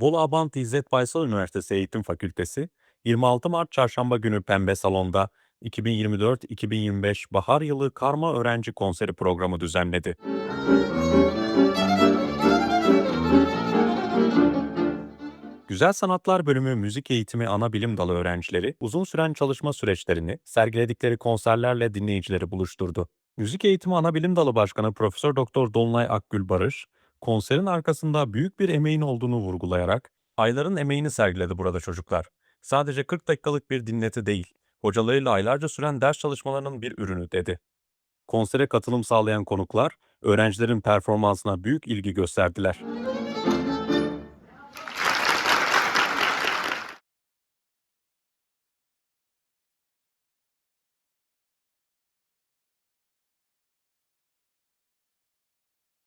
Bolu Abant İzzet Baysal Üniversitesi Eğitim Fakültesi 26 Mart Çarşamba günü Pembe Salon'da 2024-2025 Bahar Yılı Karma Öğrenci Konseri programı düzenledi. Güzel Sanatlar Bölümü Müzik Eğitimi Ana Bilim Dalı öğrencileri uzun süren çalışma süreçlerini sergiledikleri konserlerle dinleyicileri buluşturdu. Müzik Eğitimi Ana Bilim Dalı Başkanı Profesör Doktor Dolunay Akgül Barış, konserin arkasında büyük bir emeğin olduğunu vurgulayarak ayların emeğini sergiledi burada çocuklar. Sadece 40 dakikalık bir dinleti değil, hocalarıyla aylarca süren ders çalışmalarının bir ürünü dedi. Konsere katılım sağlayan konuklar, öğrencilerin performansına büyük ilgi gösterdiler.